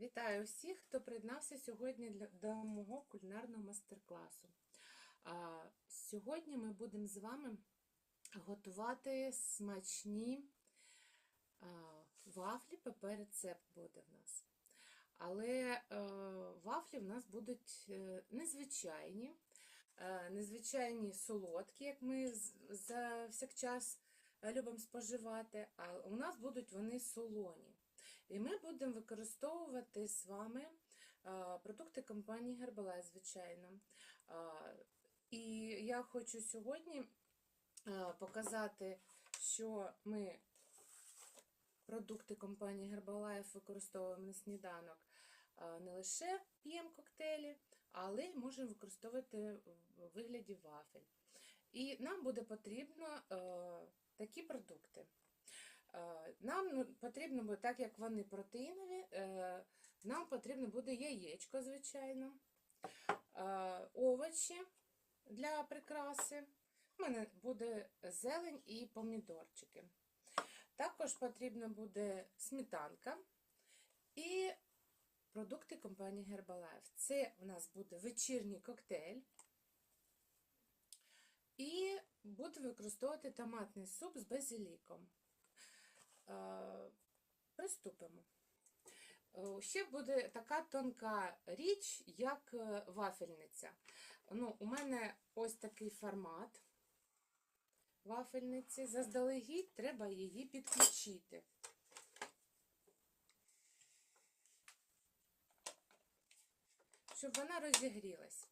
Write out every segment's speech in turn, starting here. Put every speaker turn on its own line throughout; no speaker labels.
Вітаю всіх, хто приєднався сьогодні до мого кулінарного майстер-класу. Сьогодні ми будемо з вами готувати смачні вафлі, ПП рецепт буде в нас. Але е, вафлі в нас будуть е, незвичайні, е, незвичайні солодкі, як ми з- завсякчас е, любимо споживати, а у нас будуть вони солоні. І ми будемо використовувати з вами продукти компанії Herbalife, звичайно. І я хочу сьогодні показати, що ми продукти компанії Herbalife використовуємо на сніданок не лише п'ємо коктейлі, але й можемо використовувати в вигляді вафель. І нам буде потрібно е, такі продукти. Е, Нам ну, потрібно буде, так як вони протеїнові, е, нам потрібно буде яєчко, звичайно, е, овочі для прикраси. У мене буде зелень і помідорчики. Також потрібна буде сметанка і продукти компанії Herbalife. Це у нас буде вечірній коктейль. І буду використовувати томатний суп з базиліком. Е, Приступимо. Е, Ще буде така тонка річ, як е, вафельниця. Ну, у мене ось такий формат вафельниці. Заздалегідь треба її підключити. Щоб вона розігрілась.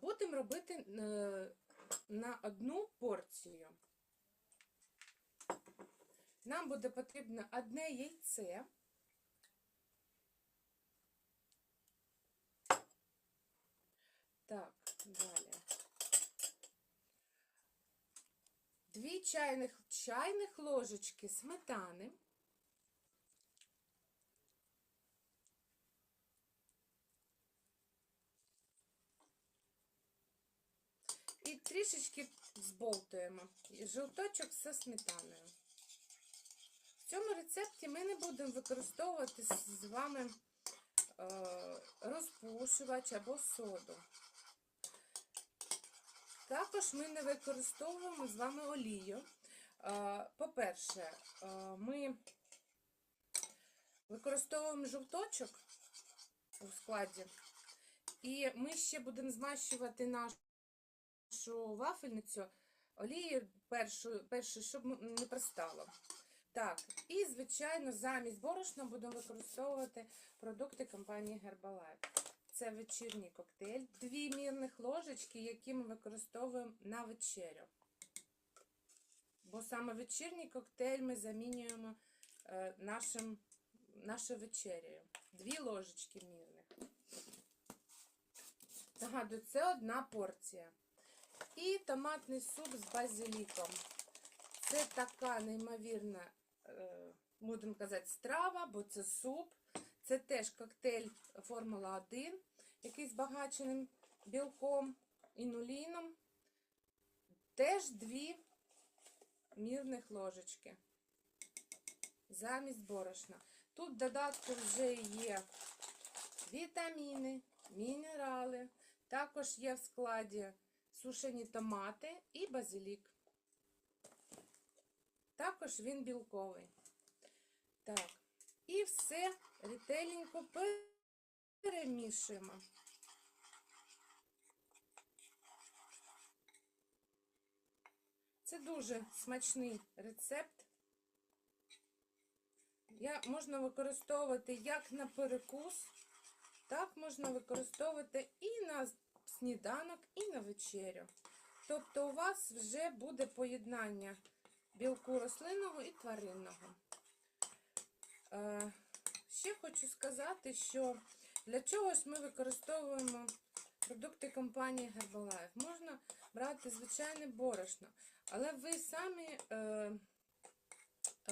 Будемо робити на одну порцію. Нам буде потрібно одне яйце. Так, далі. Дві чайних, чайних ложечки сметани. І трішечки зболтуємо жовточок зі сметаною. Цьому рецепті ми не будемо використовувати з- вами е, розпушувач або соду. Також ми не використовуємо з вами олію. Е, По-перше, е, ми використовуємо жовточок у складі, і ми ще будемо змащувати нашу вафельницю олією першу, першу, щоб не пристало. Так, і, звичайно, замість борошна будемо використовувати продукти компанії Herbalife. Це вечірній коктейль, дві мірних ложечки, які ми використовуємо на вечерю. Бо саме вечірній коктейль ми замінюємо е, нашим, нашою вечерею. Дві ложечки мірних. Нагадую, це одна порція. І томатний суп з базиліком. Це така неймовірна, будемо казати, страва, бо це суп. Це теж коктейль Формула 1, який збагаченим білком, інуліном. Теж дві мірних ложечки замість борошна. Тут в додатку вже є вітаміни, мінерали. Також є в складі сушені томати і базилік. Також він білковий. Так, і все ретельненько перемішуємо. Це дуже смачний рецепт. Я, можна використовувати як на перекус, так можна використовувати і на сніданок, і на вечерю. Тобто у вас вже буде поєднання білку рослинного і тваринного. Е, Ще хочу сказати, що для чогось ми використовуємо продукти компанії Herbalife. Можна брати звичайне борошно, але ви самі е,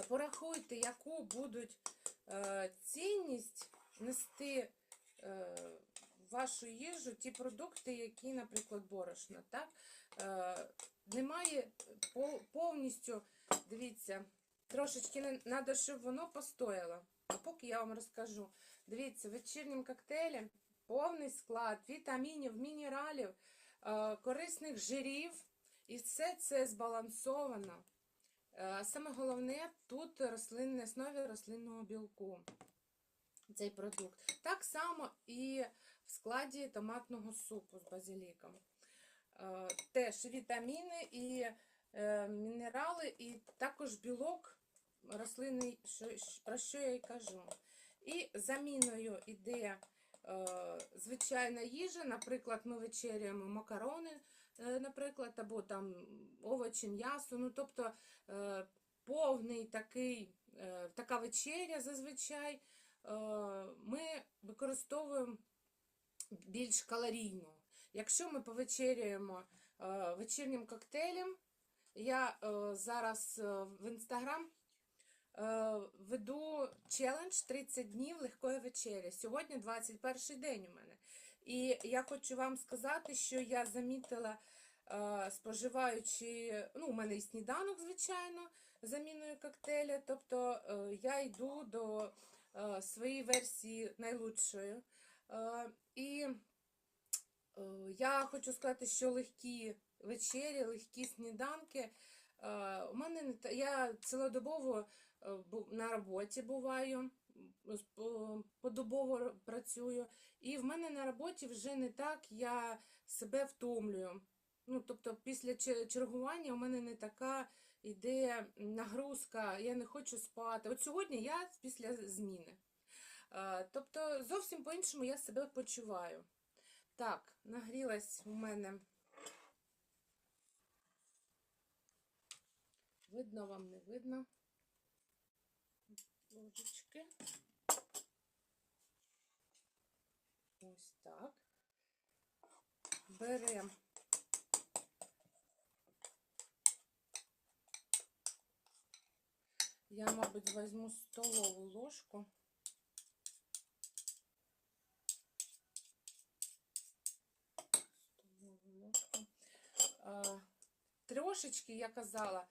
порахуйте, яку будуть е, цінність нести вашу їжу ті продукти, які, наприклад, борошно. Так? Немає повністю, дивіться, трошечки треба, щоб воно постояло. А поки я вам розкажу. Дивіться, в вечірнім коктейлі повний склад вітамінів, мінералів, е, корисних жирів. І все це збалансовано. Е, Саме головне тут рослинне основі рослинного білку. Цей продукт. Так само і в складі томатного супу з базиліком. Е, Теж вітаміни і мінерали, і також білок рослинний, про що я й кажу. І заміною йде е, звичайна їжа, наприклад, ми вечеряємо макарони, е, наприклад, або там овочі, м'ясо. Ну, тобто е, повний такий, е, така вечеря зазвичай е, ми використовуємо більш калорійно. Якщо ми повечеряємо е, вечірнім коктейлем, я е, зараз е, в інстаграм е, веду челендж 30 днів легкої вечері. Сьогодні 21 день у мене. І я хочу вам сказати, що я замітила, споживаючи, ну, у мене і сніданок, звичайно, заміною коктейля. Тобто я йду до своєї версії найлучшої. І я хочу сказати, що легкі вечері, легкі сніданки. е, У мене я цілодобово е, на роботі буваю, подобово працюю. І в мене на роботі вже не так я себе втомлюю. Ну, тобто, після чергування у мене не така іде нагрузка, я не хочу спати. От сьогодні я після зміни. Е, Тобто, зовсім по-іншому я себе почуваю. Так, нагрілась у мене. Видно вам, не видно. Ложечки. Ось так. Беремо. Я, мабуть, візьму столову ложку. Столову ложку. А, Трошечки, я казала,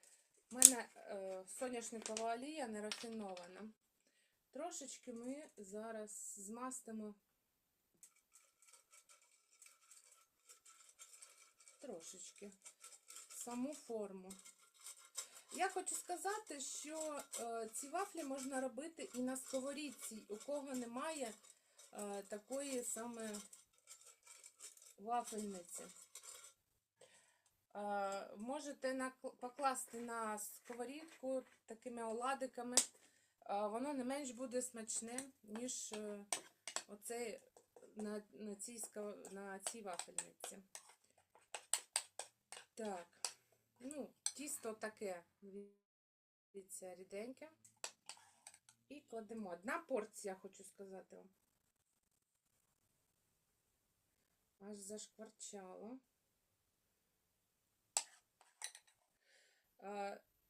в мене е, соняшникова олія не рафінована. Трошечки ми зараз змастимо трошечки саму форму. Я хочу сказати, що е, ці вафлі можна робити і на сковорідці, у кого немає е, такої саме вафельниці. Е, можете покласти на сковорідку такими оладиками. Е, воно не менш буде смачне, ніж е, оце на, на, цій, на цій вафельниці. Так, ну, тісто таке, дивіться, ріденьке. І кладемо. Одна порція, хочу сказати вам. Аж зашкварчало.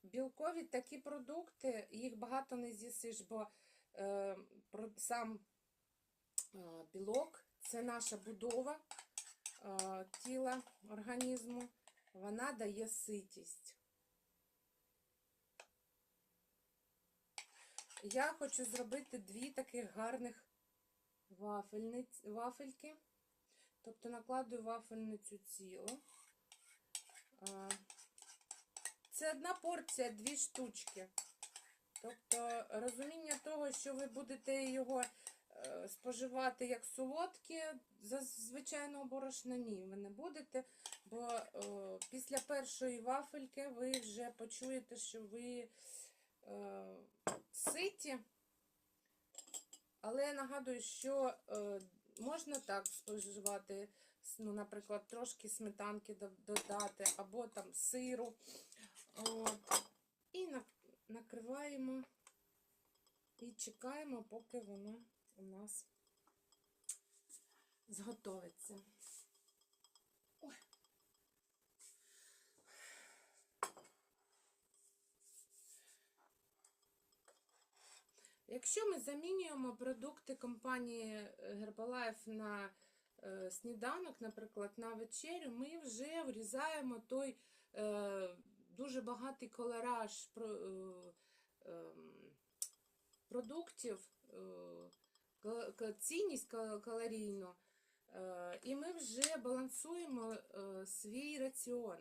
Білкові такі продукти, їх багато не з'їсиш, бо е, сам е, білок це наша будова е, тіла, організму. Вона дає ситість. Я хочу зробити дві таких гарних вафельки. Тобто накладую вафельницю цілу. Це одна порція, дві штучки. Тобто розуміння того, що ви будете його е, споживати як солодке, за звичайного борошна, ні, ви не будете. Бо е, після першої вафельки ви вже почуєте, що ви е, ситі. Але я нагадую, що е, можна так споживати, ну, наприклад, трошки сметанки додати, або там сиру. От. І накриваємо і чекаємо, поки воно у нас зготовиться. Якщо ми замінюємо продукти компанії Herbalife на е, сніданок, наприклад, на вечерю, ми вже врізаємо той е, дуже багатий колораж е, ем, продуктів ка- цінність калорійну, е, і ми вже балансуємо е, свій раціон.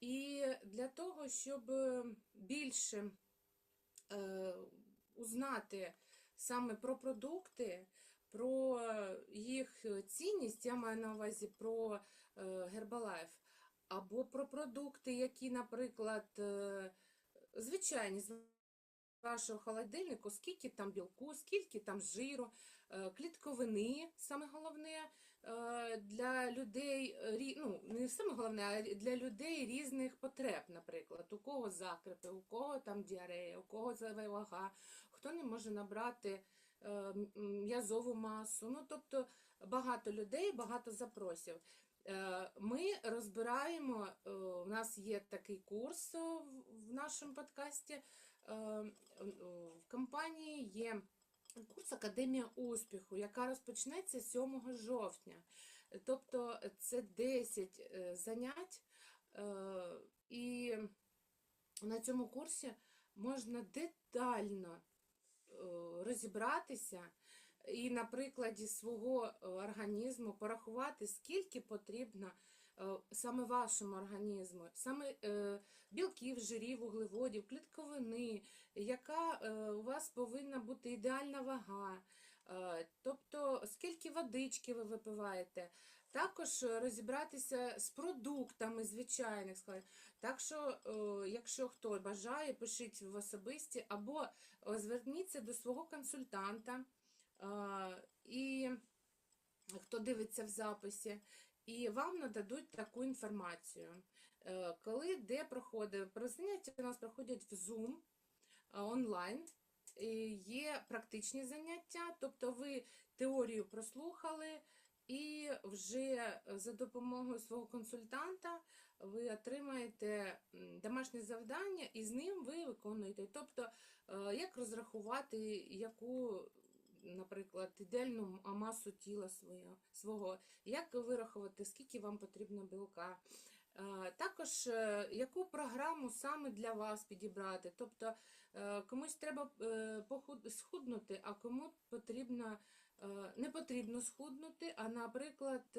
І для того, щоб більше е, узнати саме про продукти, про їх цінність, я маю на увазі про е, Herbalife, або про продукти, які, наприклад, е, звичайні з вашого холодильнику, скільки там білку, скільки там жиру, е, клітковини, саме головне е, для людей, ну, не саме головне, а для людей різних потреб, наприклад, у кого закрепи, у кого там діарея, у кого вага, хто не може набрати м'язову масу. Ну, тобто багато людей, багато запросів. Е, Ми розбираємо, е, у нас є такий курс е, в- нашому подкасті. В компанії є курс Академія успіху, яка розпочнеться 7 жовтня. Тобто це 10 е, занять, е, і на цьому курсі можна детально е, розібратися і на прикладі свого е, організму порахувати, скільки потрібно е, саме вашому організму, саме е, білків, жирів, вуглеводів, клітковини, яка у вас повинна бути ідеальна вага, тобто скільки водички ви випиваєте. Також розібратися з продуктами звичайних складів. Так що, якщо хто бажає, пишіть в особисті або зверніться до свого консультанта, і хто дивиться в записі, і вам нададуть таку інформацію. Е, Коли де проходить, про заняття у нас проходять в Zoom онлайн. Є практичні заняття, тобто ви теорію прослухали, і вже за допомогою свого консультанта ви отримаєте домашнє завдання, і з ним ви виконуєте. Тобто, е, як розрахувати, яку, наприклад, ідеальну масу тіла свого, як вирахувати, скільки вам потрібно білка. Е, Також е, яку програму саме для вас підібрати. Тобто е, комусь треба схуднути, а кому потрібно, не потрібно схуднути, а, наприклад,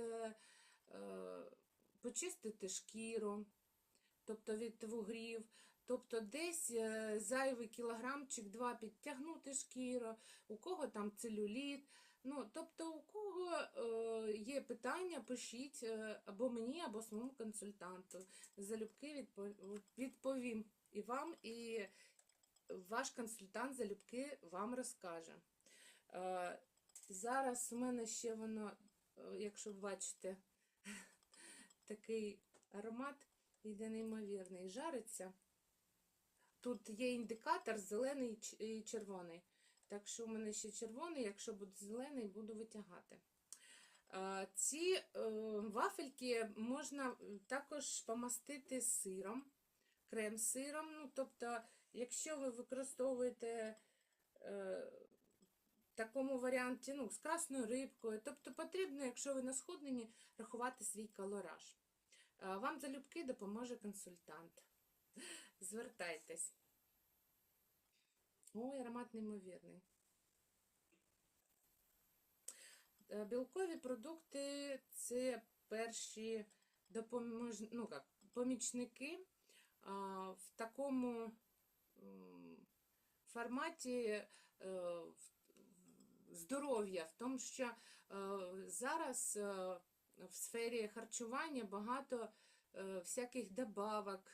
почистити шкіру, тобто від вугрів, тобто десь е, зайвий кілограмчик два підтягнути шкіру, у кого там целюліт. Ну, тобто, у кого е, є питання, пишіть е, або мені, або своєму консультанту. Залюбки відпо- відповім і вам, і ваш консультант залюбки вам розкаже. Е, зараз у мене ще воно, е, якщо бачите, такий аромат йде неймовірний, жариться. Тут є індикатор зелений і червоний. Так що у мене ще червоний, якщо буде зелений, буду витягати. Е, Ці е, вафельки можна також помастити сиром, крем-сиром. Ну, тобто, якщо ви використовуєте е, такому варіанті, ну, з красною рибкою, тобто потрібно, якщо ви на схудненні, рахувати свій калораж. Е, Вам залюбки допоможе консультант. Звертайтесь. Ой, аромат неймовірний. Е, Білкові продукти це перші допомож... ну, як, помічники в такому форматі е, здоров'я, в тому, що е, зараз в сфері харчування багато всяких добавок,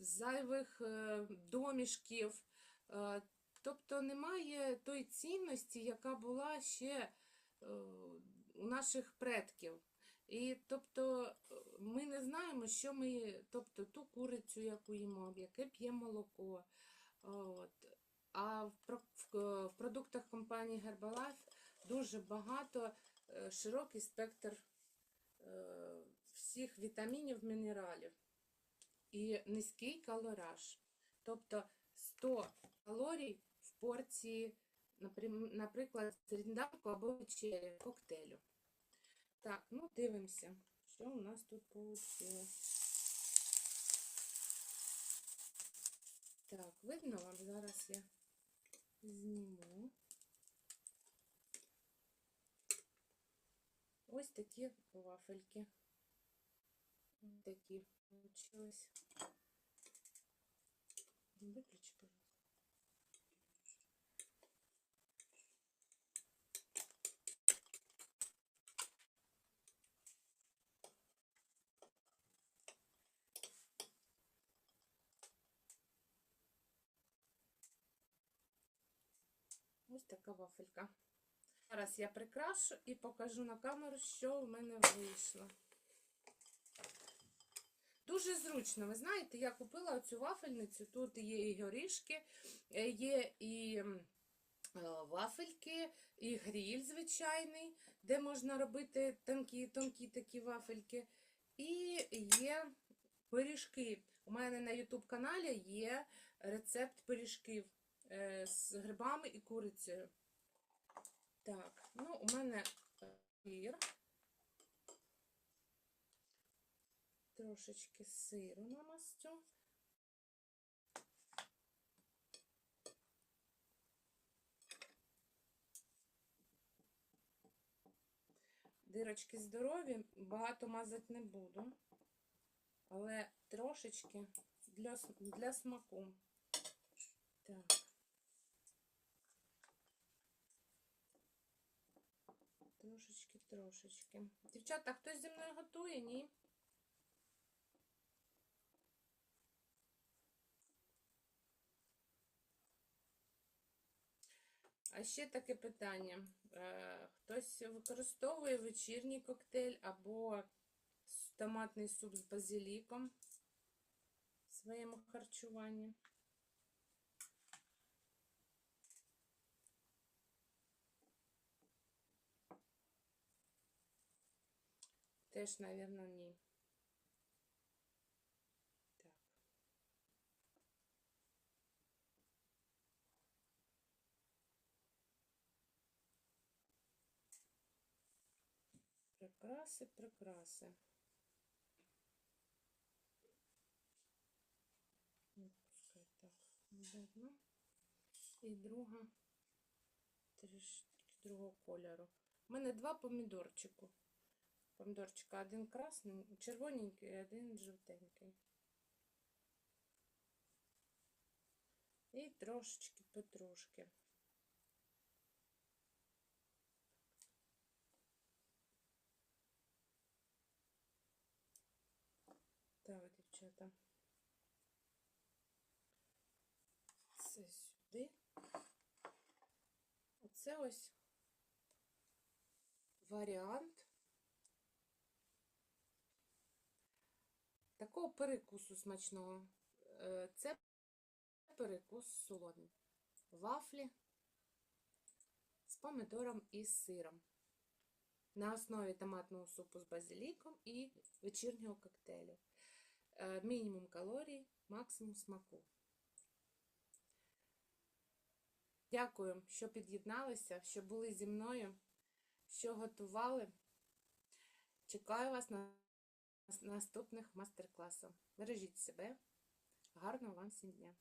зайвих е, домішків. Е, Тобто немає той цінності, яка була ще е, у наших предків. І тобто ми не знаємо, що ми, тобто ту курицю, яку їмо, яке п'є молоко. От. А в, продуктах компанії Herbalife дуже багато, широкий спектр всіх вітамінів, мінералів і низький калораж. Тобто 100 калорій в порції, наприклад, сніданку або вечері, коктейлю. Так, ну дивимося, що у нас тут вийшло. Так, видно вам зараз я зніму. Ось такі вафельки. Ось такі получились. Виключи, пожалуйста. Ось така вафелька. Зараз я прикрашу і покажу на камеру, що в мене вийшло. Дуже зручно. Ви знаєте, я купила цю вафельницю. Тут є і горішки, е, є і е, вафельки, і гріль звичайний, де можна робити тонкі, тонкі такі вафельки. І є пиріжки. У мене на YouTube каналі є рецепт пиріжків е, з грибами і курицею. Так, ну, у мене сир. Трошечки сиру намастю. Дирочки здорові, багато мазати не буду, але трошечки для, для смаку. Так. Трошечки, трошечки. Дівчата, хтось зі мною готує, ні? А ще таке питання. Е, Хтось використовує вечірній коктейль або томатний суп з базиліком в своєму харчуванні. Теж, напевно, ні. Прикраси, прикраси. Пускай так. одна. І друга трішки другого кольору. У мене два помідорчику. Помідорчика один красний, червоненький, один жовтенький. І трошечки петрушки. Дівчата. Це сюди. Оце ось варіант такого перекусу смачного. Е, Це перекус солоний. Вафлі з помидором і сиром. На основі томатного супу з базиліком і вечірнього коктейлю. Е, Мінімум калорій, максимум смаку. Дякую, що під'єдналися, що були зі мною, що готували. Чекаю вас на наступних мастер-класах. Бережіть себе. Гарного вам всім дня!